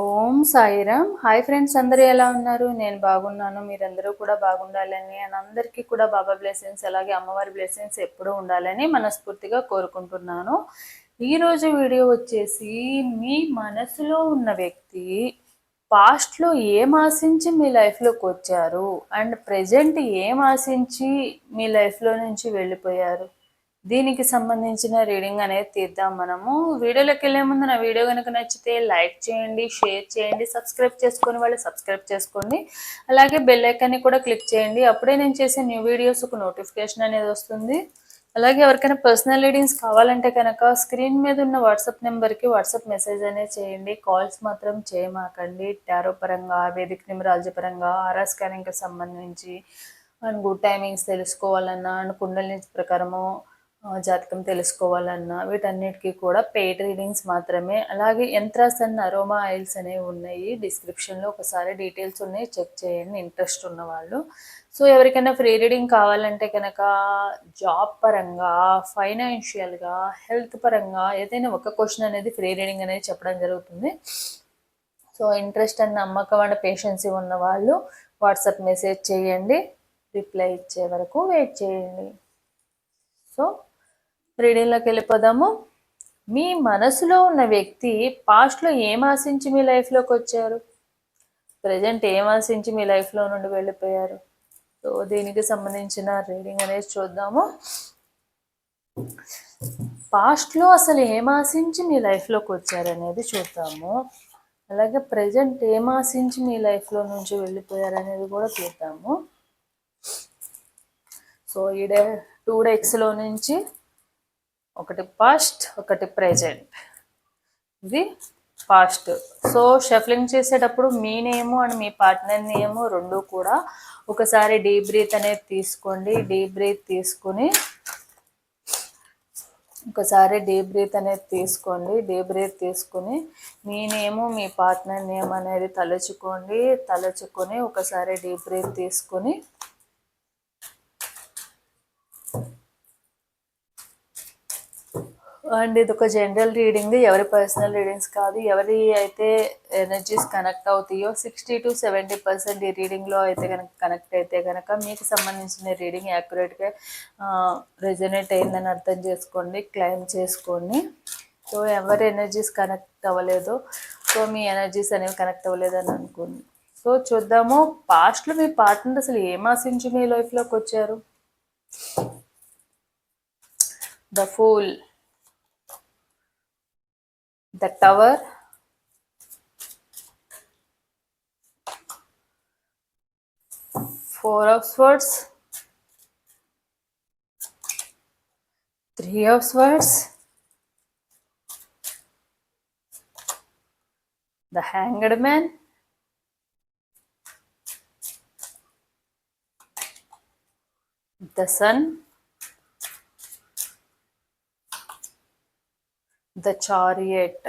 ఓం Sairam. Hi friends అందరూ ఎలా ఉన్నారు? నేను బాగున్నాను. మీరందరూ కూడా బాగుండాలని అండ్ అందరికీ కూడా బాబా బ్లెస్సింగ్స్ అలాగే అమ్మవారి బ్లెస్సింగ్స్ ఎప్పుడూ ఉండాలని మనస్ఫూర్తిగా కోరుకుంటున్నాను. ఈరోజు వీడియో వచ్చేసి మీ మనసులో ఉన్న వ్యక్తి పాస్ట్లో ఏం ఆశించి మీ లైఫ్లోకి వచ్చారు? అండ్ ప్రజెంట్ ఏం ఆశించి మీ లైఫ్లో నుంచి వెళ్ళిపోయారు? దీనికి సంబంధించిన రీడింగ్ అనేది తీద్దాం మనము. వీడియోలోకి వెళ్ళే ముందు నా వీడియో కనుక నచ్చితే లైక్ చేయండి షేర్ చేయండి సబ్స్క్రైబ్ చేసుకొని వాళ్ళు సబ్స్క్రైబ్ చేసుకోండి. అలాగే బెల్ ఐకాన్ని కూడా క్లిక్ చేయండి. అప్పుడే నేను చేసే న్యూ వీడియోస్ ఒక నోటిఫికేషన్ అనేది వస్తుంది. అలాగే ఎవరికైనా పర్సనల్ రీడింగ్స్ కావాలంటే కనుక స్క్రీన్ మీద ఉన్న వాట్సాప్ నెంబర్కి వాట్సాప్ మెసేజ్ అనేది చేయండి. కాల్స్ మాత్రం చేయమాకండి. టారో పరంగా వేదిక నిమరాలజీ పరంగా ఆరా స్కానింగ్కి సంబంధించి అండ్ గుడ్ టైమింగ్స్ తెలుసుకోవాలన్నా అండ్ కుండలి ప్రకారము జాతకం తెలుసుకోవాలన్నా వీటన్నిటికీ కూడా పెయిడ్ రీడింగ్స్ మాత్రమే. అలాగే యంత్రాస్ అండ్ అరోమా ఆయిల్స్ అనేవి ఉన్నాయి. డిస్క్రిప్షన్లో ఒకసారి డీటెయిల్స్ ఉన్నాయి. చెక్ చేయండి. ఇంట్రెస్ట్ ఉన్న వాళ్ళు. సో ఎవరికైనా ఫ్రీ రీడింగ్ కావాలంటే కనుక జాబ్ పరంగా ఫైనాన్షియల్గా హెల్త్ పరంగా ఏదైనా ఒక క్వశ్చన్ అనేది ఫ్రీ రీడింగ్ అనేది చెప్పడం జరుగుతుంది. సో ఇంట్రెస్ట్ అండ్ నమ్మకం అండ్ పేషెన్సీ ఉన్న వాళ్ళు వాట్సాప్ మెసేజ్ చేయండి. రిప్లై ఇచ్చే వరకు వెయిట్ చేయండి. సో రీడింగ్లోకి వెళ్ళిపోదాము మీ మనసులో ఉన్న వ్యక్తి పాస్ట్లో ఏం ఆశించి మీ లైఫ్లోకి వచ్చారు? ప్రజెంట్ ఏం ఆశించి మీ లైఫ్లో నుండి వెళ్ళిపోయారు? సో దీనికి సంబంధించిన రీడింగ్ అనేది చూద్దాము. పాస్ట్లో అసలు ఏం ఆశించి మీ లైఫ్లోకి వచ్చారు అనేది చూద్దాము. అలాగే ప్రజెంట్ ఏం ఆశించి మీ లైఫ్లో నుంచి వెళ్ళిపోయారు అనేది కూడా చూద్దాము. సో ఈ డే టూ డెక్స్లో నుంచి ఒకటి పాస్ట్ ఒకటి ప్రెజెంట్ ఇది పాస్ట్ సో షఫ్లింగ్ చేసేటప్పుడు మీ నేము అండ్ మీ పార్ట్నర్ నేము రెండు కూడా ఒకసారి డీప్ బ్రీత్ అనేది తీసుకోండి. డీప్ బ్రీత్ తీసుకుని ఒకసారి డీప్ బ్రీత్ అనేది తీసుకోండి. డీప్ బ్రీత్ తీసుకుని మీ నేము మీ పార్ట్నర్ నేమ్ అనేది తలుచుకోండి. తలుచుకొని ఒకసారి డీప్ బ్రీత్ తీసుకుని అండ్ ఇది ఒక జనరల్ రీడింగ్ ఎవరి పర్సనల్ రీడింగ్స్ కాదు. ఎవరి అయితే ఎనర్జీస్ కనెక్ట్ అవుతాయో సిక్స్టీ టు సెవెంటీ పర్సెంట్ ఈ రీడింగ్లో అయితే కనుక కనెక్ట్ అయితే కనుక మీకు సంబంధించిన రీడింగ్ యాక్యురేట్గా రెజనేట్ అయిందని అర్థం చేసుకోండి క్లైమ్ చేసుకోండి. సో ఎవరి ఎనర్జీస్ కనెక్ట్ అవ్వలేదో సో మీ ఎనర్జీస్ అనేవి కనెక్ట్ అవ్వలేదని అనుకోండి. సో చూద్దాము పాస్ట్లో మీ పార్ట్నర్ అసలు ఏం ఆశించి మీ లైఫ్లోకి వచ్చారు? The fool the tower. Four of swords. Three of swords. The hanged man. The sun the chariot.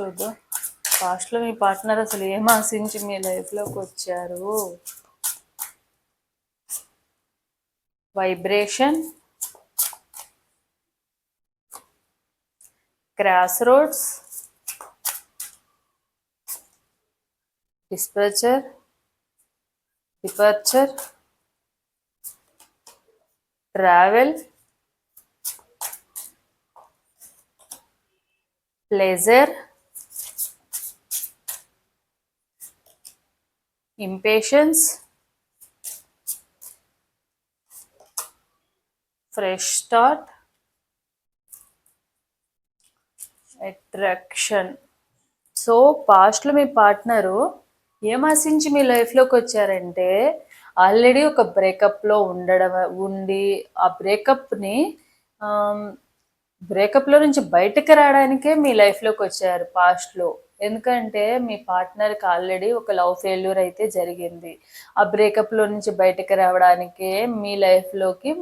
చూద్దాం పాస్ట్లో మీ పార్ట్నర్ అసలు ఏం ఆశించి మీ లైఫ్లోకి వచ్చారు? Vibration. Cross roads departure. Departure. Travel pleasure impatience fresh start attraction so పాస్ట్లో మీ పార్ట్నరు ఏం ఆశించి మీ లైఫ్లోకి వచ్చారంటే ఆల్రెడీ ఒక బ్రేకప్లో ఉండడం ఉండి ఆ బ్రేకప్ని బ్రేకప్లో నుంచి బయటకు రావడానికే మీ లైఫ్లోకి వచ్చారు పాస్ట్లో ఎందుకంటే మీ పార్ట్నర్కి ఆల్రెడీ ఒక లవ్ ఫెయిల్యూర్ అయితే జరిగింది. ఆ బ్రేకప్లో నుంచి బయటకు రావడానికే మీ లైఫ్లోకి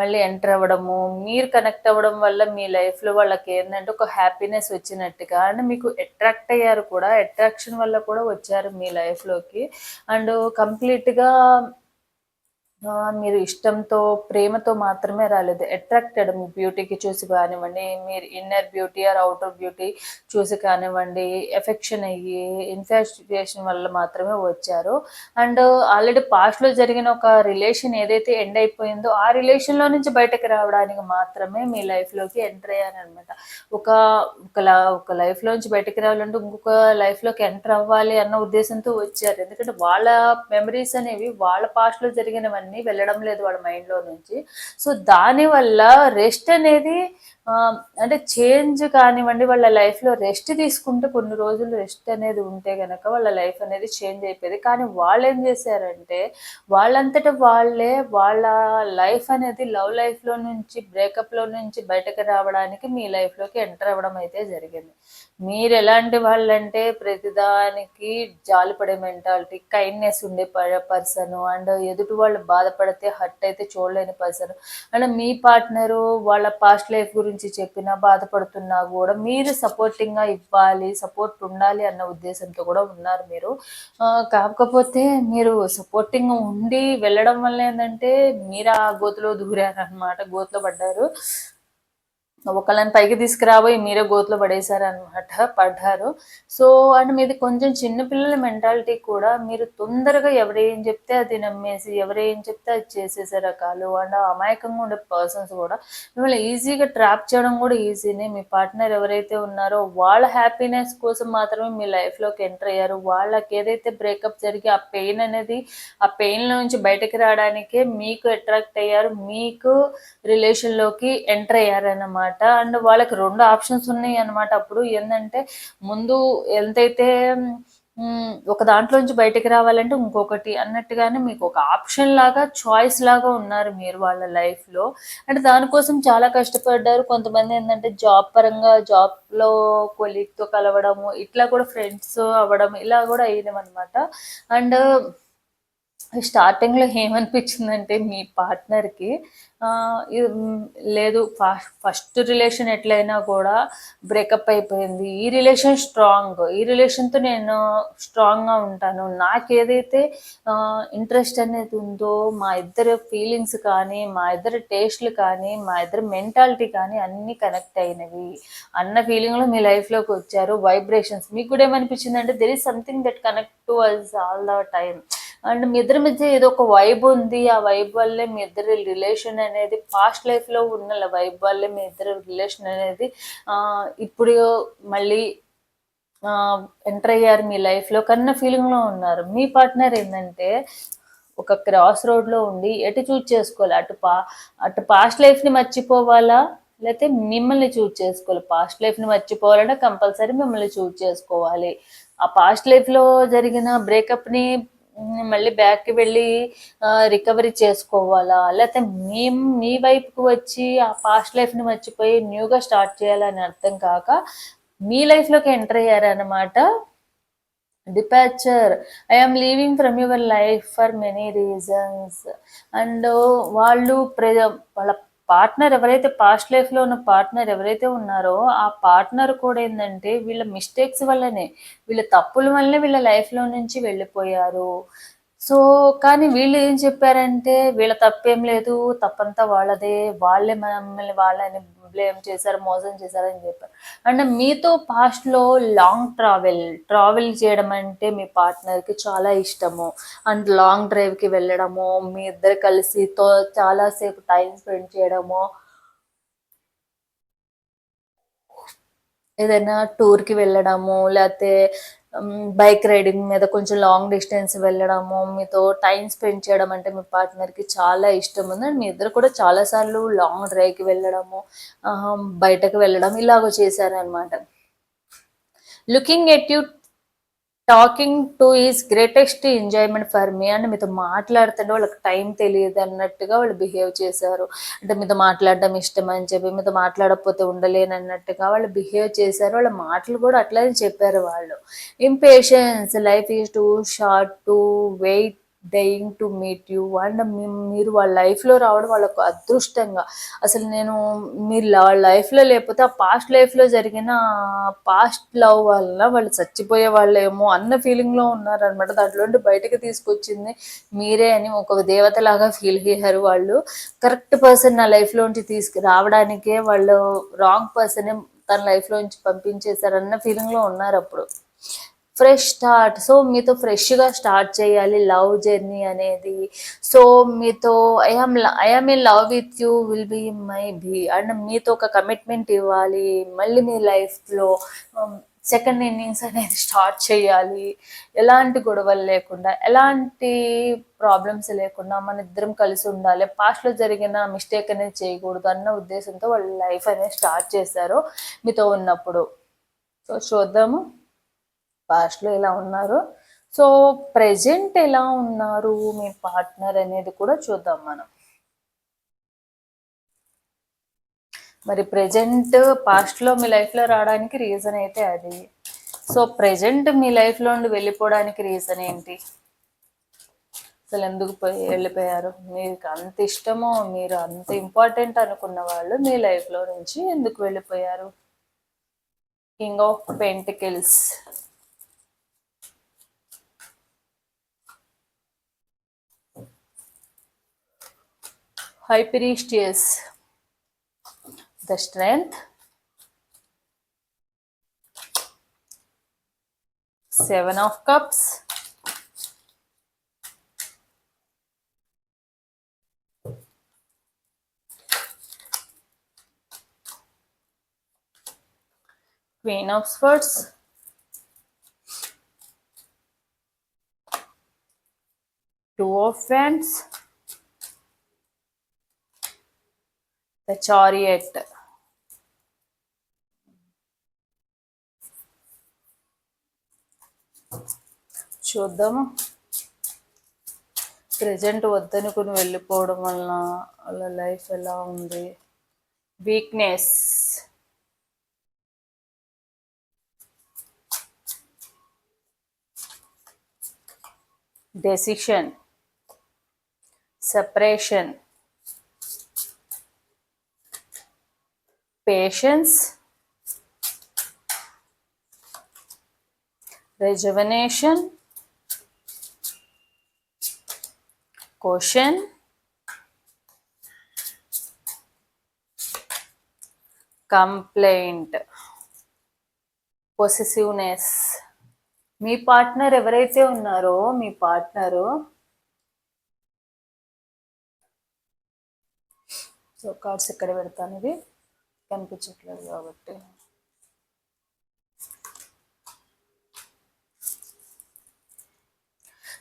మళ్ళీ ఎంటర్ అవ్వడము మీరు కనెక్ట్ అవ్వడం వల్ల మీ లైఫ్లో వాళ్ళకి ఏంటంటే ఒక హ్యాపీనెస్ వచ్చినట్టుగా అండ్ మీకు అట్రాక్ట్ అయ్యారు కూడా అట్రాక్షన్ వల్ల కూడా వచ్చారు మీ లైఫ్లోకి అండ్ కంప్లీట్గా మీరు ఇష్టంతో, ప్రేమతో మాత్రమే రాలేదు. అట్రాక్టెడ్ మీ బ్యూటీకి చూసి కానివ్వండి, మీరు inner beauty or outer beauty చూసి కానివ్వండి, ఎఫెక్షన్ అయ్యి, ఇన్ఫాస్టియేషన్ వల్ల మాత్రమే వచ్చారు. అండ్ ఆల్రెడీ పాస్ట్‌లో జరిగిన ఒక రిలేషన్ ఏదైతే ఎండ్ అయిపోయిందో, ఆ రిలేషన్‌లో నుంచి బయటకు రావడానికి మాత్రమే మీ లైఫ్‌లోకి ఎంటర్ అయ్యారనమాట. ఒక ఒక ల ఒక లైఫ్‌లోంచి బయటకు రావాలంటే, ఇంకొక లైఫ్‌లోకి ఎంటర్ అవ్వాలి అన్న ఉద్దేశంతో వచ్చారు. ఎందుకంటే వాళ్ళ మెమరీస్ అనేవి వాళ్ళ పాస్ట్‌లో జరిగినవన్నీ వెళ్ళడం లేదు వాళ్ళ మైండ్‌లో నుంచి. సో, దానివల్ల రెస్ట్ అనేది అంటే చేంజ్ కానివ్వండి, వాళ్ళ లైఫ్‌లో రెస్ట్ తీసుకుంటే కొన్ని రోజులు రెస్ట్ అనేది ఉంటే గనక వాళ్ళ లైఫ్ అనేది చేంజ్ అయిపోయేది. కానీ వాళ్ళు ఏం చేశారంటే, వాళ్ళంతట వాళ్ళే వాళ్ళ లైఫ్ అనేది లవ్ లైఫ్‌లో నుంచి, బ్రేకప్‌లో నుంచి బయటకు రావడానికి మీ లైఫ్‌లోకి ఎంటర్ అవ్వడం అయితే జరిగింది. మీరు ఎలాంటి వాళ్ళంటే ప్రతిదానికి జాలిపడే మెంటాలిటీ, కైండ్‌నెస్ ఉండే ప పర్సను అండ్ ఎదుటి వాళ్ళు బాధపడితే హర్ట్ అయితే చూడలేని పర్సన్. అండ్ మీ పార్ట్నరు వాళ్ళ పాస్ట్ లైఫ్ గురించి గురించి చెప్పినా, బాధపడుతున్నా కూడా మీరు సపోర్టింగ్‌గా ఇవ్వాలి, సపోర్ట్ ఉండాలి అన్న ఉద్దేశంతో కూడా ఉన్నారు మీరు. కాకపోతే మీరు సపోర్టింగ్ ఉండి వెళ్ళడం వల్ల ఏంటంటే మీరు ఆ దూరారు దూరారనమాట. గోతిలో పడ్డారు. ఒకళ్ళని పైకి తీసుకురాబోయి మీరే గోతిలో పడేశారనమాట. పడ్డారు. సో, అండ్ మీది కొంచెం చిన్న పిల్లల మెంటాలిటీ కూడా మీరు తొందరగా ఎవరేం చెప్తే అది నమ్మేసి, ఎవరేం చెప్తే అది చేసేసే రకాలు. అండ్ అమాయకంగా ఉండే పర్సన్స్ కూడా మిమ్మల్ని ఈజీగా ట్రాప్ చేయడం కూడా ఈజీనే. మీ పార్ట్నర్ ఎవరైతే ఉన్నారో వాళ్ళ హ్యాపీనెస్ కోసం మాత్రమే మీ లైఫ్‌లోకి ఎంటర్ అయ్యారు. వాళ్ళకి ఏదైతే బ్రేకప్ జరిగి ఆ పెయిన్ అనేది ఆ పెయిన్‌లో నుంచి బయటకు రావడానికే మీకు అట్రాక్ట్ అయ్యారు. మీకు రిలేషన్‌లోకి ఎంటర్ అయ్యారన్నమాట. అండ్ వాళ్ళకి రెండు ఆప్షన్స్ ఉన్నాయన్నమాట. అప్పుడు ఏంటంటే ముందు ఎంతైతే ఒక దాంట్లోంచి బయటకు రావాలంటే ఇంకొకటి అన్నట్టుగానే మీకు ఒక ఆప్షన్ లాగా, చాయిస్ లాగా ఉన్నారు మీరు వాళ్ళ లైఫ్‌లో. అంటే దానికోసం చాలా కష్టపడ్డారు. కొంతమంది ఏంటంటే జాబ్ పరంగా జాబ్‌లో కొలీగ్‌తో కలవడము, ఇట్లా కూడా ఫ్రెండ్స్ అవ్వడం ఇలా కూడా అయ్యినవన్నమాట. అండ్ స్టార్టింగ్‌లో ఏమనిపించిందంటే మీ పార్ట్నర్‌కి లేదు ఫ ఫస్ట్ రిలేషన్ ఎట్లైనా కూడా బ్రేకప్ అయిపోయింది. ఈ రిలేషన్ స్ట్రాంగ్. ఈ రిలేషన్‌తో నేను స్ట్రాంగ్‌గా ఉంటాను. నాకేదైతే ఇంట్రెస్ట్ అనేది ఉందో, మా ఇద్దరి ఫీలింగ్స్ కానీ, మా ఇద్దరు టేస్ట్‌లు కానీ, మా ఇద్దరు మెంటాలిటీ కానీ అన్నీ కనెక్ట్ అయినవి అన్న ఫీలింగ్‌లో మీ లైఫ్‌లోకి వచ్చారు. వైబ్రేషన్స్ మీకు కూడా ఏమనిపించిందంటే, there is something that connect to us all the time. And మీ ఇద్దరి మధ్య ఏదో ఒక వైబ్ ఉంది. ఆ వైబ్ వల్లే మీ ఇద్దరి రిలేషన్ అనేది పాస్ట్ లైఫ్‌లో ఉన్న వైబ్ వల్లే మీ ఇద్దరి రిలేషన్ అనేది ఇప్పుడు మళ్ళీ ఎంటర్ అయ్యారు మీ లైఫ్‌లో కన్నా ఫీలింగ్‌లో ఉన్నారు. మీ పార్ట్నర్ ఏంటంటే ఒక క్రాస్ రోడ్‌లో ఉండి ఎటు చూజ్ చేసుకోవాలి. అటు పా అటు పాస్ట్ లైఫ్‌ని మర్చిపోవాలా? లేకపోతే మిమ్మల్ని చూజ్ చేసుకోవాలి. పాస్ట్ లైఫ్‌ని మర్చిపోవాలంటే కంపల్సరీ మిమ్మల్ని చూజ్ చేసుకోవాలి. ఆ పాస్ట్ లైఫ్‌లో జరిగిన బ్రేకప్‌ని మళ్ళీ బ్యాక్‌కి వెళ్ళి రికవరీ చేసుకోవాలా? లేకపోతే మేం మీ వైపుకి వచ్చి ఆ పాస్ట్ లైఫ్‌ని మర్చిపోయి న్యూగా స్టార్ట్ చేయాలని అర్థం కాక మీ లైఫ్‌లోకి enter అయ్యారన్నమాట. Departure I leaving from your life for many reasons. And వాళ్ళు ప్రె వాళ్ళ పార్ట్నర్ ఎవరైతే పాస్ట్ లైఫ్‌లో ఉన్న పార్ట్నర్ ఎవరైతే ఉన్నారో, ఆ పార్ట్నర్ కూడా ఏంటంటే వీళ్ళ మిస్టేక్స్ వల్లనే, వీళ్ళ తప్పుల వల్లనే వీళ్ళ లైఫ్‌లో నుంచి వెళ్ళిపోయారు. సో, కానీ వీళ్ళు ఏం చెప్పారంటే, వీళ్ళ తప్పేం లేదు. తప్పంతా వాళ్ళదే. వాళ్ళే మమ్మల్ని వాళ్ళని బ్లేమ్ చేశారు, మోసం చేశారని చెప్పారు. అండ్ మీతో పాస్ట్‌లో లాంగ్ ట్రావెల్, ట్రావెల్ చేయడం అంటే మీ పార్ట్నర్‌కి చాలా ఇష్టము. అండ్ లాంగ్ డ్రైవ్‌కి వెళ్ళడము, మీ ఇద్దరు కలిసి తో చాలాసేపు టైం స్పెండ్ చేయడము. ఏదైనా టూర్‌కి వెళ్ళడము, లేకపోతే బైక్ రైడింగ్ మీద కొంచెం లాంగ్ డిస్టెన్స్ వెళ్ళడము, మీతో టైం స్పెండ్ చేయడం అంటే మీ పార్ట్నర్‌కి చాలా ఇష్టం ఉంది. అండ్ మీ ఇద్దరు కూడా చాలా సార్లు లాంగ్ డ్రైవ్‌కి వెళ్ళడము, బయటకు వెళ్ళడం ఇలాగ చేశారనమాట. Looking at you talking to is greatest enjoyment for me and మీతో మాట్లాడుతుంటే వాళ్ళకి టైం తెలియదు అన్నట్టుగా వాళ్ళు బిహేవ్ చేశారు. అంటే మీతో మాట్లాడడం ఇష్టం అని చెప్పి, మీతో మాట్లాడకపోతే ఉండలేను అన్నట్టుగా వాళ్ళు బిహేవ్ చేశారు. వాళ్ళ మాటలు కూడా అట్లనే చెప్పారు వాళ్ళు. Impatience life is too short to wait dying to meet you and మీరు వాళ్ళ లైఫ్లో రావడం వాళ్ళకు అదృష్టంగా. అసలు నేను మీరు వాళ్ళ లైఫ్లో లేకపోతే ఆ పాస్ట్ లైఫ్లో జరిగిన పాస్ట్ లవ్ వల్ల వాళ్ళు చచ్చిపోయే వాళ్ళేమో అన్న ఫీలింగ్లో ఉన్నారనమాట దాంట్లో బయటకు తీసుకొచ్చింది మీరే అని ఒక దేవతలాగా ఫీల్ అయ్యారు వాళ్ళు. కరెక్ట్ పర్సన్ నా లైఫ్లోంచి తీసుకు రావడానికే వాళ్ళు రాంగ్ పర్సన్ తన లైఫ్లోంచి పంపించేశారన్న ఫీలింగ్లో ఉన్నారు అప్పుడు. ఫ్రెష్ స్టార్ట్ సో మీతో ఫ్రెష్గా స్టార్ట్ చేయాలి లవ్ జర్నీ అనేది. సో మీతో I'm I'm in love with you will be my be and మీతో ఒక కమిట్మెంట్ ఇవ్వాలి మళ్ళీ మీ లైఫ్లో um, సెకండ్ ఇన్నింగ్స్ అనేది స్టార్ట్ చేయాలి. ఎలాంటి గొడవలు లేకుండా ఎలాంటి ప్రాబ్లమ్స్ లేకుండా మన ఇద్దరం కలిసి ఉండాలి. పాస్ట్లో జరిగిన మిస్టేక్ అనేది చేయకూడదు అన్న ఉద్దేశంతో వాళ్ళ లైఫ్ అనేది స్టార్ట్ చేశారు మీతో ఉన్నప్పుడు. సో చూద్దాము. పాస్ట్లో ఎలా ఉన్నారు. సో ప్రజెంట్ ఎలా ఉన్నారు? మీ పార్ట్నర్ అనేది కూడా చూద్దాం మనం. మరి ప్రజెంట్ పాస్ట్లో మీ లైఫ్లో రావడానికి రీజన్ అయితే అది. సో ప్రజెంట్ మీ లైఫ్లో నుండి వెళ్ళిపోవడానికి రీజన్ ఏంటి? అసలు ఎందుకు పోయి వెళ్ళిపోయారు? మీకు అంత ఇష్టమో మీరు అంత ఇంపార్టెంట్ అనుకున్న వాళ్ళు మీ లైఫ్లో నుంచి ఎందుకు వెళ్ళిపోయారు? King of pentacles Hyperestius, the strength, Seven of Cups, Queen of Swords, Two of Wands, chariot chariot. చూద్దాము ప్రజెంట్ వద్దనుకుని వెళ్ళిపోవడం వలన వాళ్ళ లైఫ్ ఎలా ఉంది? Weakness decision separation patience rejuvenation question complaint possessiveness మీ పార్ట్నర్ ఎవరైతే ఉన్నారో మీ పార్ట్నరు సో కార్డ్స్ ఇక్కడ పెడతాను ఇది కనిపించట్లేదు కాబట్టి.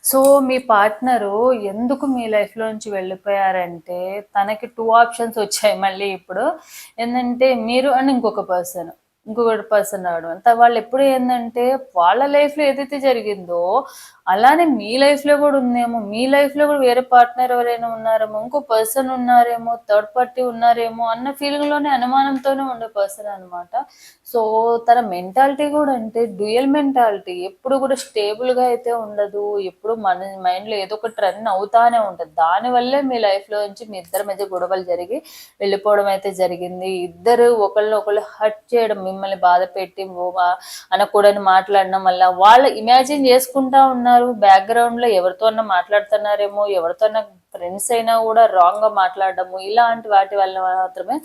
సో మీ పార్ట్నరు ఎందుకు మీ లైఫ్లో నుంచి వెళ్ళిపోయారంటే తనకి టూ ఆప్షన్స్ వచ్చాయి మళ్ళీ ఇప్పుడు. ఏంటంటే మీరు అండ్ ఇంకొక పర్సన్ ఇంకొకటి పర్సన్ రావడం. అంత వాళ్ళు ఎప్పుడు ఏంటంటే వాళ్ళ లైఫ్లో ఏదైతే జరిగిందో అలానే మీ లైఫ్లో కూడా ఉందేమో. మీ లైఫ్లో కూడా వేరే పార్ట్నర్ ఎవరైనా ఉన్నారేమో ఇంకో పర్సన్ ఉన్నారేమో థర్డ్ పార్టీ ఉన్నారేమో అన్న ఫీలింగ్లోనే అనుమానంతోనే ఉండే పర్సన్ అనమాట సో తన మెంటాలిటీ కూడా అంటే డ్యూయల్ మెంటాలిటీ ఎప్పుడు కూడా స్టేబుల్గా అయితే ఉండదు. ఎప్పుడు మన మైండ్లో ఏదో ఒకటి రన్ అవుతానే ఉంటుంది. దానివల్లే మీ లైఫ్లో నుంచి మీ ఇద్దరి మధ్య గొడవలు జరిగి వెళ్ళిపోవడం అయితే జరిగింది. ఇద్దరు ఒకళ్ళు ఒకళ్ళు హర్ట్ చేయడం మిమ్మల్ని బాధ పెట్టి అనకూడని మాట్లాడడం వల్ల వాళ్ళు ఇమాజిన్ చేసుకుంటా ఉన్నారు. బ్యాక్గ్రౌండ్లో ఎవరితో అన్నా మాట్లాడుతున్నారేమో ఎవరితో ఫ్రెండ్స్ అయినా కూడా రాంగ్గా మాట్లాడడము ఇలాంటి వాటి వల్ల మాత్రమే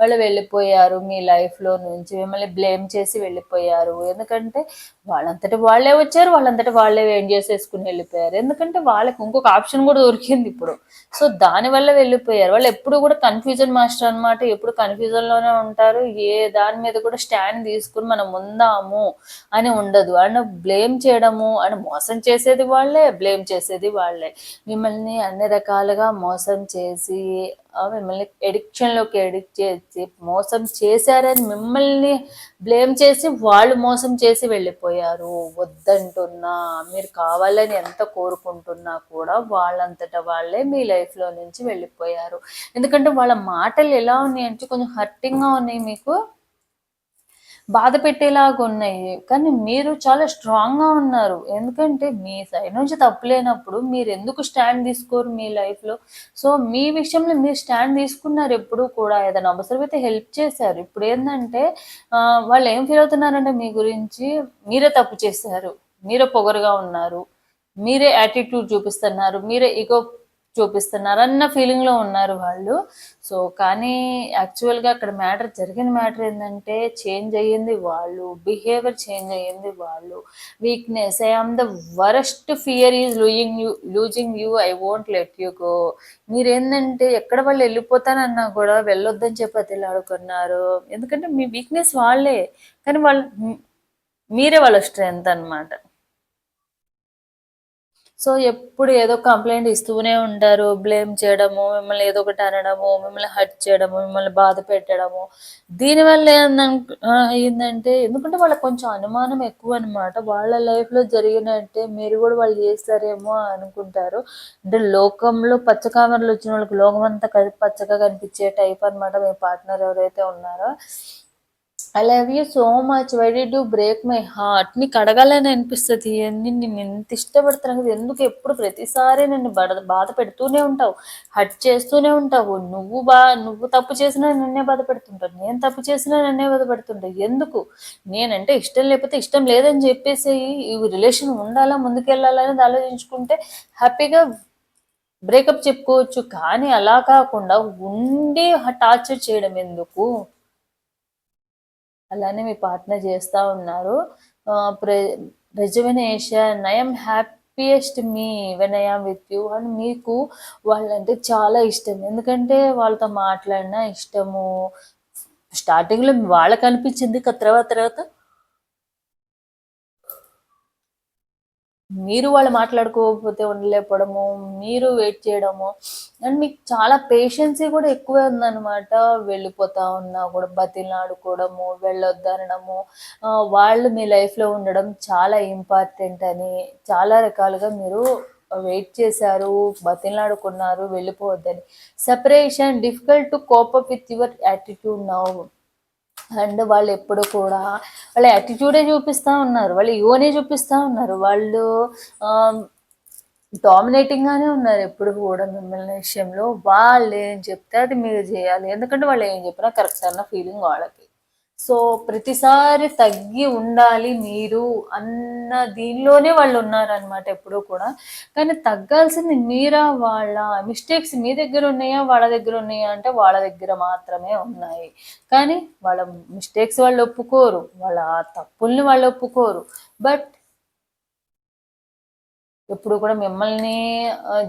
వాళ్ళు వెళ్ళిపోయారు మీ లైఫ్లో నుంచి. మిమ్మల్ని బ్లేమ్ చేసి వెళ్ళిపోయారు. ఎందుకంటే వాళ్ళంతటి వాళ్ళే వచ్చారు వాళ్ళంతటి వాళ్ళే ఏం చేసేసుకుని వెళ్ళిపోయారు. ఎందుకంటే వాళ్ళకి ఇంకొక ఆప్షన్ కూడా దొరికింది ఇప్పుడు. సో దాని వల్ల వెళ్ళిపోయారు. వాళ్ళు ఎప్పుడు కూడా కన్ఫ్యూజన్ మాస్టర్ అనమాట ఎప్పుడు కన్ఫ్యూజన్లోనే ఉంటారు. ఏ దాని మీద కూడా స్టాండ్ తీసుకుని మనం ఉందాము అని ఉండదు. అండ్ బ్లేమ్ చేయడము అండ్ మోసం చేసేది వాళ్ళే బ్లేమ్ చేసేది వాళ్ళే. మిమ్మల్ని అన్ని రకాల రకాలుగా మోసం చేసి మిమ్మల్ని ఎడిక్షన్లోకి ఎడిక్ట్ చేసి మోసం చేశారని మిమ్మల్ని బ్లేమ్ చేసి వాళ్ళు మోసం చేసి వెళ్ళిపోయారు. వద్దంటున్నా మీరు కావాలని ఎంత కోరుకుంటున్నా కూడా వాళ్ళంతటా వాళ్ళే మీ లైఫ్లో నుంచి వెళ్ళిపోయారు. ఎందుకంటే వాళ్ళ మాటలు ఎలా ఉన్నాయి అంటే కొంచెం హర్టింగ్గా ఉన్నాయి మీకు. బాధ పెట్టేలాగా ఉన్నాయి. కానీ మీరు చాలా స్ట్రాంగ్గా ఉన్నారు. ఎందుకంటే మీ సైడ్ నుంచి తప్పు లేనప్పుడు మీరు ఎందుకు స్టాండ్ తీసుకోరు మీ లైఫ్లో సో మీ విషయంలో మీరు స్టాండ్ తీసుకున్నారు ఎప్పుడు కూడా. ఏదైనా అవసరమైతే హెల్ప్ చేశారు. ఇప్పుడు ఏంటంటే వాళ్ళు ఏం ఫీల్ అవుతున్నారంటే మీ గురించి మీరే తప్పు చేశారు. మీరే పొగరుగా ఉన్నారు. మీరే యాటిట్యూడ్ చూపిస్తున్నారు. మీరే ఇగో చూపిస్తున్నారు అన్న ఫీలింగ్లో ఉన్నారు వాళ్ళు. సో కానీ యాక్చువల్గా అక్కడ మ్యాటర్ జరిగిన మ్యాటర్ ఏంటంటే చేంజ్ అయ్యింది వాళ్ళు బిహేవియర్ చేంజ్ అయ్యింది వాళ్ళు. Weakness I am the worst fear is losing you losing you I won't let you go మీరేంటంటే ఎక్కడ వాళ్ళు వెళ్ళిపోతానన్నా కూడా వెళ్ళొద్దని చెప్పి అతిలాడుకున్నారు. ఎందుకంటే మీ వీక్నెస్ వాళ్ళే. కానీ వాళ్ళు మీరే వాళ్ళ స్ట్రెంగ్త్ అన్నమాట. సో ఎప్పుడు ఏదో కంప్లైంట్ ఇస్తూనే ఉంటారు. బ్లేమ్ చేయడము మిమ్మల్ని ఏదో ఒకటి అనడము మిమ్మల్ని హర్ట్ చేయడము మిమ్మల్ని బాధ పెట్టడము. దీనివల్ల ఏందన్- ఎందుకంటే వాళ్ళకి కొంచెం అనుమానం ఎక్కువ అనమాట వాళ్ళ లైఫ్లో జరిగినట్టే మీరు కూడా వాళ్ళు చేస్తారేమో అనుకుంటారు. అంటే లోకంలో పచ్చకామర్లు వచ్చిన వాళ్ళకి లోకం అంతా పచ్చగా కనిపించే టైప్ అనమాట మీ పార్ట్నర్ ఎవరైతే ఉన్నారో. I love you so much why did do break my heart నీకు అడగాలని అనిపిస్తుంది. ఎన్ని నేను ఎంత ఇష్టపడుతున్నాను కదా. ఎందుకు ఎప్పుడు ప్రతిసారి నన్ను బడ బాధ పెడుతూనే ఉంటావు? హట్ చేస్తూనే ఉంటావు. నువ్వు బా నువ్వు తప్పు చేసినా నన్నే బాధ పెడుతుంటావు. నేను తప్పు చేసినా నన్నే బాధ పెడుతుంటావు. ఎందుకు? నేనంటే ఇష్టం లేకపోతే ఇష్టం లేదని చెప్పేసి ఈ రిలేషన్ ఉండాలా ముందుకెళ్ళాలా అనేది ఆలోచించుకుంటే హ్యాపీగా బ్రేకప్ చెప్పుకోవచ్చు. కానీ అలా కాకుండా ఉండి టార్చర్ చేయడం ఎందుకు? అలానే మీ పార్ట్నర్ చేస్తూ ఉన్నారు. Rejuvenation I'm happiest me when I'm with you and మీకు వాళ్ళంటే చాలా ఇష్టం. ఎందుకంటే వాళ్ళతో మాట్లాడినా ఇష్టము. స్టార్టింగ్లో వాళ్ళకి అనిపించింది క- తర్వాత తర్వాత మీరు వాళ్ళు మాట్లాడుకోకపోతే ఉండలేకపోవడము మీరు వెయిట్ చేయడము. అండ్ మీకు చాలా పేషెన్సీ కూడా ఎక్కువే ఉందన్నమాట వెళ్ళిపోతా ఉన్నా కూడా బతిలాడుకోవడము వెళ్ళొద్దనడము. వాళ్ళు మీ లైఫ్లో ఉండడం చాలా ఇంపార్టెంట్ అని చాలా రకాలుగా మీరు వెయిట్ చేశారు బతిలాడుకున్నారు వెళ్ళిపోవద్దని. Separation difficult to up with your attitude now and వాళ్ళు ఎప్పుడు కూడా వాళ్ళ యాటిట్యూడే చూపిస్తూ ఉన్నారు వాళ్ళు యోనే చూపిస్తూ ఉన్నారు. వాళ్ళు డామినేటింగ్గానే ఉన్నారు ఎప్పుడు కూడా మిమ్మల్ని విషయంలో. వాళ్ళు ఏం చెప్తే అది మీరు చేయాలి. ఎందుకంటే వాళ్ళు ఏం చెప్పినా కరెక్ట్ అన్న ఫీలింగ్ వాళ్ళకి. సో ప్రతిసారి తగ్గి ఉండాలి మీరు అన్న దీనిలోనే వాళ్ళు ఉన్నారనమాట ఎప్పుడూ కూడా. కానీ తగ్గాల్సింది మీరా వాళ్ళ మిస్టేక్స్ మీ దగ్గర ఉన్నాయా వాళ్ళ దగ్గర ఉన్నాయా అంటే వాళ్ళ దగ్గర మాత్రమే ఉన్నాయి. కానీ వాళ్ళ మిస్టేక్స్ వాళ్ళు ఒప్పుకోరు వాళ్ళ తప్పుల్ని వాళ్ళు ఒప్పుకోరు. బట్ ఎప్పుడు కూడా మిమ్మల్ని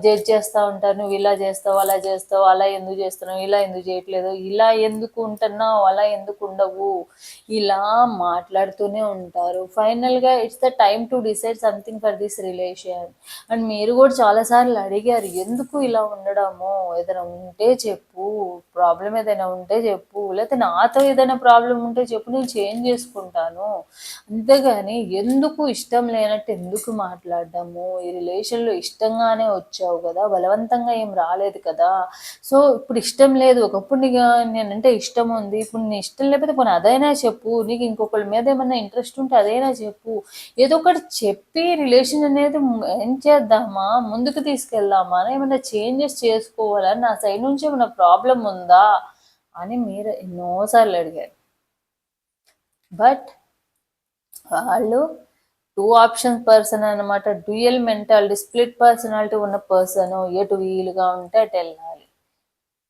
జడ్జ్ చేస్తూ ఉంటారు. నువ్వు ఇలా చేస్తావు అలా చేస్తావు అలా ఎందుకు చేస్తున్నావు ఇలా ఎందుకు చేయట్లేదు ఇలా ఎందుకు ఉంటున్నావు అలా ఎందుకు ఉండవు. ఇలా మాట్లాడుతూనే ఉంటారు. ఫైనల్గా it's the time to decide something for this relation and మీరు కూడా చాలాసార్లు అడిగారు ఎందుకు ఇలా ఉండడము? ఏదైనా ఉంటే చెప్పు. ప్రాబ్లం ఏదైనా ఉంటే చెప్పు. లేకపోతే నాతో ఏదైనా ప్రాబ్లం ఉంటే చెప్పు. నేను చేంజ్ చేసుకుంటాను. అంతేగాని ఎందుకు ఇష్టం లేనట్టు ఎందుకు మాట్లాడడము? ఈ రిలేషన్లో ఇష్టంగానే వచ్చావు కదా బలవంతంగా ఏం రాలేదు కదా. సో ఇప్పుడు ఇష్టం లేదు. ఒకప్పుడు నీకు నేనంటే ఇష్టం ఉంది. ఇప్పుడు నీ ఇష్టం లేకపోతే కొన్ని అదైనా చెప్పు. నీకు ఇంకొకరి మీద ఏమైనా ఇంట్రెస్ట్ ఉంటే అదైనా చెప్పు. ఏదో ఒకటి చెప్పి రిలేషన్ అనేది ఏం చేద్దామా? ముందుకు తీసుకెళ్దామా? ఏమైనా చేంజెస్ చేసుకోవాలని నా సైడ్ నుంచి ఏమైనా ప్రాబ్లం ఉందా? అని మీరు ఎన్నోసార్లు అడిగారు. బట్ వాళ్ళు టూ ఆప్షన్ పర్సన్ అనమాట డ్యూయల్ మెంటాలిటీ స్ప్లిట్ పర్సనాలిటీ ఉన్న పర్సన్ ఎటు వీలుగా ఉంటే అటు వెళ్ళాలి.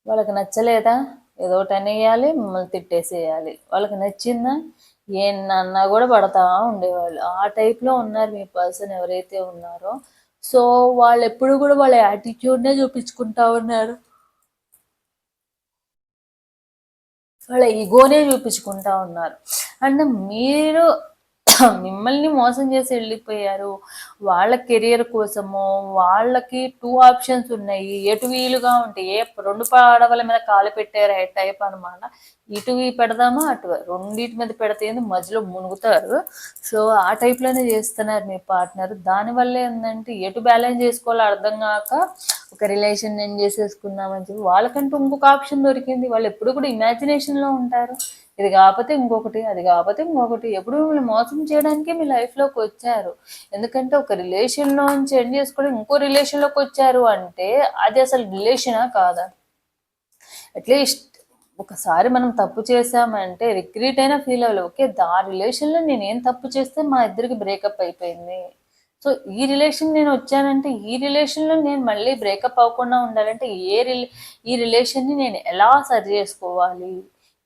వాళ్ళకి నచ్చలేదా? ఏదో ఒకటి అనేయాలి మిమ్మల్ని తిట్టేసేయాలి. వాళ్ళకి నచ్చిందా? ఏమన్నా కూడా పడతా ఉండేవాళ్ళు. ఆ టైప్లో ఉన్నారు మీ పర్సన్ ఎవరైతే ఉన్నారో. సో వాళ్ళు ఎప్పుడు కూడా వాళ్ళ యాటిట్యూడ్నే చూపించుకుంటా ఉన్నారు. వాళ్ళ ఈగోనే చూపించుకుంటా ఉన్నారు. అండ్ మీరు మిమ్మల్ని మోసం చేసి వెళ్ళిపోయారు. వాళ్ళ కెరియర్ కోసము వాళ్ళకి టూ ఆప్షన్స్ ఉన్నాయి. ఎటు వీలుగా ఉంటాయి ఏ రెండు పడవల మీద కాలు పెట్టారు ఏ టైప్ అనమాట ఇటువి పెడదామా అటు రెండింటి మీద పెడితే ఏంది? మధ్యలో మునుగుతారు. సో ఆ టైప్లోనే చేస్తున్నారు మీ పార్ట్నర్ దానివల్ల ఏంటంటే ఎటు బ్యాలెన్స్ చేసుకోవాలో అర్థం కాక ఒక రిలేషన్ నేను చేసేసుకున్నామని చెప్పి వాళ్ళకంటూ ఇంకొక ఆప్షన్ దొరికింది. వాళ్ళు ఎప్పుడు కూడా ఇమాజినేషన్లో ఉంటారు. ఇది కాకపోతే ఇంకొకటి అది కాకపోతే ఇంకొకటి. ఎప్పుడు మిమ్మల్ని మోసం చేయడానికే మీ లైఫ్లోకి వచ్చారు. ఎందుకంటే ఒక రిలేషన్లో నుంచి ఎండ్ చేసుకోవడం ఇంకో రిలేషన్లోకి వచ్చారు అంటే అది అసలు రిలేషనా కాదా? అట్లీస్ట్ ఒకసారి మనం తప్పు చేసామంటే రిగ్రీట్ అయినా ఫీల్ అవ్వాలి ఓకే ఆ రిలేషన్లో నేను ఏం తప్పు చేస్తే మా ఇద్దరికి బ్రేకప్ అయిపోయింది. సో ఈ రిలేషన్ నేను వచ్చానంటే ఈ రిలేషన్లో నేను మళ్ళీ బ్రేకప్ అవ్వకుండా ఉండాలంటే ఏ రిలే ఈ రిలేషన్ని నేను ఎలా సరి చేసుకోవాలి?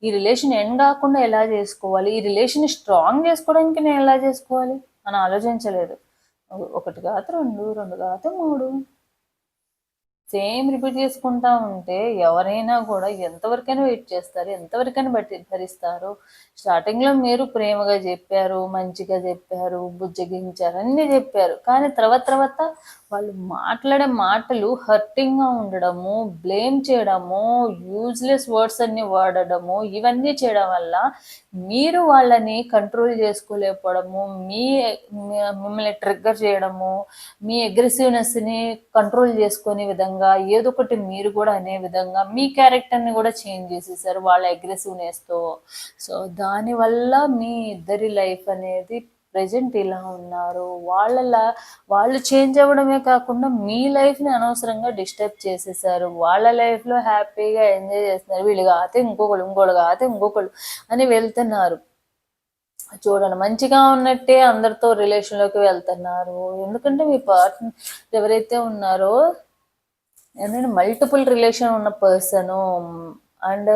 ఈ రిలేషన్ ఎండ్ కాకుండా ఎలా చేసుకోవాలి? ఈ రిలేషన్ స్ట్రాంగ్ చేసుకోవడానికి నేను ఎలా చేసుకోవాలి? అని ఆలోచించలేదు. ఒకటి కాదు రెండు రెండు కాదు మూడు. సేమ్ రిపీట్ చేసుకుంటా ఉంటే ఎవరైనా కూడా ఎంతవరకైనా వెయిట్ చేస్తారు ఎంతవరకైనా బట్టి భరిస్తారు. స్టార్టింగ్లో మీరు ప్రేమగా చెప్పారు మంచిగా చెప్పారు బుజ్జగించారు అన్నీ చెప్పారు. కానీ తర్వాత తర్వాత వాళ్ళు మాట్లాడే మాటలు హర్టింగ్గా ఉండడము బ్లేమ్ చేయడము యూజ్లెస్ వర్డ్స్ అన్ని వాడడము ఇవన్నీ చేయడం వల్ల మీరు వాళ్ళని కంట్రోల్ చేసుకోలేకపోవడము మీ మిమ్మల్ని ట్రిగ్గర్ చేయడము మీ అగ్రెసివ్నెస్ని కంట్రోల్ చేసుకునే విధంగా ఏదో ఒకటి మీరు కూడా అనే విధంగా మీ క్యారెక్టర్ని కూడా చేంజ్ చేసేసారు వాళ్ళ అగ్రెసివ్నెస్తో సో దానివల్ల మీ ఇద్దరి లైఫ్ అనేది ప్రజెంట్ ఇలా ఉన్నారు? వాళ్ళ వాళ్ళు చేంజ్ అవ్వడమే కాకుండా మీ లైఫ్ని అనవసరంగా డిస్టర్బ్ చేసేసారు. వాళ్ళ లైఫ్లో హ్యాపీగా ఎంజాయ్ చేస్తున్నారు. వీళ్ళు కాతే ఇంకొకళ్ళు ఇంకోళ్ళు కాతే ఇంకొకళ్ళు అని వెళ్తున్నారు. చూడండి మంచిగా ఉన్నట్టే అందరితో రిలేషన్లోకి వెళ్తున్నారు. ఎందుకంటే మీ పార్ట్నర్ ఎవరైతే ఉన్నారో ఏంటంటే మల్టిపుల్ రిలేషన్ ఉన్న person and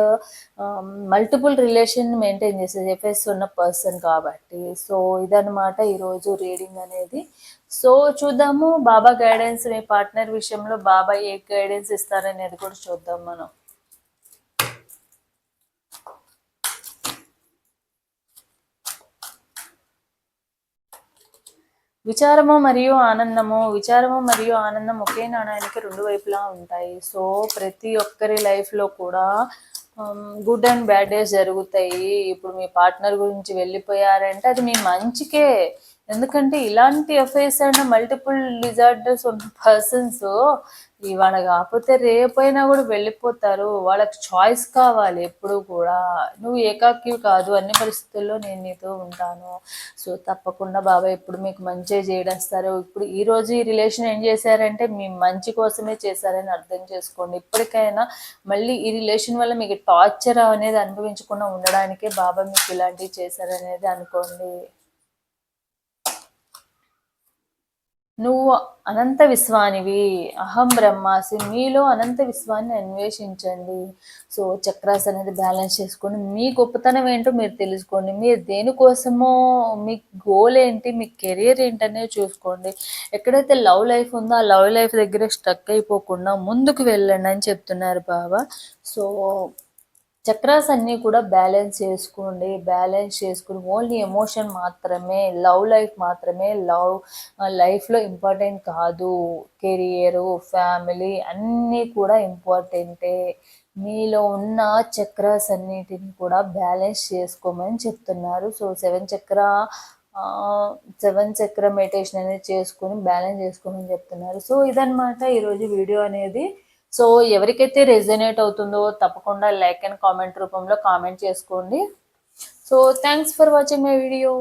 multiple relation maintain చేసే చెప్పేసి ఉన్న పర్సన్ కాబట్టి. సో ఇదనమాట ఈరోజు రీడింగ్ అనేది. సో చూద్దాము బాబా గైడెన్స్ మీ పార్ట్నర్ విషయంలో బాబా ఏ గైడెన్స్ ఇస్తారనేది కూడా చూద్దాం మనం. విచారము మరియు ఆనందము విచారము మరియు ఆనందం ఒకే నాణానికి రెండు వైపులా ఉంటాయి. సో ప్రతి ఒక్కరి లైఫ్లో కూడా గుడ్ అండ్ బ్యాడ్ డేస్ జరుగుతాయి. ఇప్పుడు మీ పార్ట్నర్ గురించి వెళ్ళిపోయారంటే అది మీ మంచికే. ఎందుకంటే ఇలాంటి ఎఫ్ఐఎస్ అండ్ మల్టిపుల్ డిజార్డర్స్ ఉన్న పర్సన్స్ ఇవాళ కాకపోతే రేపైనా కూడా వెళ్ళిపోతారు. వాళ్ళకి చాయిస్ కావాలి ఎప్పుడు కూడా. నువ్వు ఏకాకి కాదు అన్ని పరిస్థితుల్లో నేను నీతో ఉంటాను. సో తప్పకుండా బాబాయ్ ఇప్పుడు మీకు మంచి చేయడేస్తారు ఇప్పుడు ఈ రోజు ఈ రిలేషన్ ఏం చేశారంటే మీ మంచి కోసమే చేశారని అర్థం చేసుకోండి. ఇప్పటికైనా మళ్ళీ ఈ రిలేషన్ వల్ల మీకు టార్చర్ అనేది అనుభవించకుండా ఉండడానికే బాబా మీకు ఇలాంటివి చేశారనేది అనుకోండి. నువ్వు అనంత విశ్వానివి అహం బ్రహ్మాసి మీలో అనంత విశ్వాన్ని అన్వేషించండి. సో చక్రాస్ అనేది బ్యాలెన్స్ చేసుకొని మీ గొప్పతనం ఏంటో మీరు తెలుసుకోండి. మీరు దేనికోసమో మీ గోల్ ఏంటి మీ కెరియర్ ఏంటనేది చూసుకోండి. ఎక్కడైతే లవ్ లైఫ్ ఉందో ఆ లవ్ లైఫ్ దగ్గర స్టక్ అయిపోకుండా ముందుకు వెళ్ళండి అని చెప్తున్నారు బాబా. సో చక్రాస్ అన్నీ కూడా బ్యాలెన్స్ చేసుకోండి. బ్యాలెన్స్ చేసుకుని ఓన్లీ ఎమోషన్ మాత్రమే లవ్ లైఫ్ మాత్రమే లవ్ లైఫ్లో ఇంపార్టెంట్ కాదు. కెరియరు ఫ్యామిలీ అన్నీ కూడా ఇంపార్టెంటే. మీలో ఉన్న చక్రాస్ అన్నిటిని కూడా బ్యాలెన్స్ చేసుకోమని చెప్తున్నారు. So seven chakra seven chakra meditation అనేది చేసుకొని బ్యాలెన్స్ చేసుకోమని చెప్తున్నారు. సో ఇదనమాట ఈరోజు వీడియో అనేది. సో ఎవరికైతే రెజనేట్ అవుతుందో తప్పకుండా లైక్ అండ్ కామెంట్ రూపంలో కామెంట్ చేసుకోండి. So thanks for watching my video.